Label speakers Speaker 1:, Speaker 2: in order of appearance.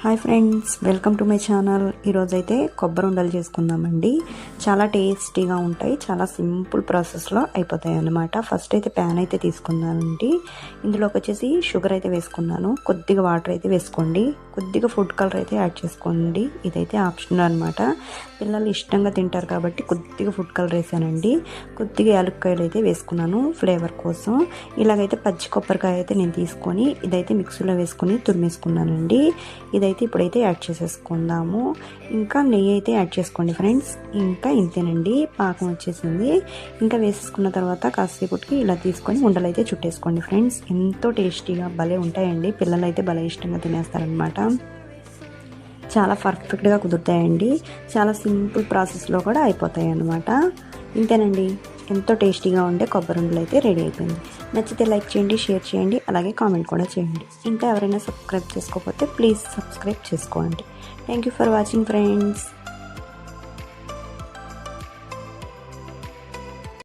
Speaker 1: Hi friends welcome to my channel ఈరోజైతే కొబ్బరి ఉండలు చేసుకుందామండి. చాలా టేస్టీగా ఉంటాయి. చాలా సింపుల్ ప్రాసెస్లో అయిపోతాయి అన్నమాట. ఫస్ట్ అయితే ప్యాన్ అయితే తీసుకున్నానండి ఇందులోకి వచ్చేసి షుగర్ అయితే వేసుకున్నాను. కొద్దిగా వాటర్ అయితే వేసుకోండి. కొద్దిగా ఫుడ్ కలర్ అయితే యాడ్ చేసుకోండి. ఇదైతే ఆప్షనల్ అనమాట పిల్లలు ఇష్టంగా తింటారు కాబట్టి కొద్దిగా ఫుడ్ కలర్ వేసానండి. కొద్దిగా యాలక్కాయలు అయితే వేసుకున్నాను ఫ్లేవర్ కోసం. ఇలాగైతే పచ్చి కొబ్బరికాయ అయితే నేను తీసుకొని ఇదైతే మిక్సీలో వేసుకొని తురిమేసుకున్నానండి. ఇదైతే ఇప్పుడైతే యాడ్ చేసేసుకుందాము. ఇంకా నెయ్యి అయితే యాడ్ చేసుకోండి ఫ్రెండ్స్ ఇంకా ఇంతేనండి. పాకం వచ్చేసింది. ఇంకా వేసేసుకున్న తర్వాత కాసేపటికి ఇలా తీసుకొని ఉండలు అయితే చుట్టేసుకోండి ఫ్రెండ్స్ ఎంతో టేస్టీగా భలే ఉంటాయండి. పిల్లలు అయితే భలే ఇష్టంగా తినేస్తారనమాట చాలా పర్ఫెక్ట్గా కుదురుతాయండి. చాలా సింపుల్ ప్రాసెస్లో కూడా అయిపోతాయి అన్నమాట ఇంతేనండి. ఎంతో టేస్టీగా ఉండే కొబ్బరి ఉండలు అయితే రెడీ అయిపోయింది. నచ్చితే లైక్ చేయండి షేర్ చేయండి అలాగే కామెంట్ కూడా చేయండి. ఇంకా ఎవరైనా సబ్స్క్రైబ్ చేసుకోకపోతే ప్లీజ్ సబ్స్క్రైబ్ చేసుకోండి. Thank you for watching friends.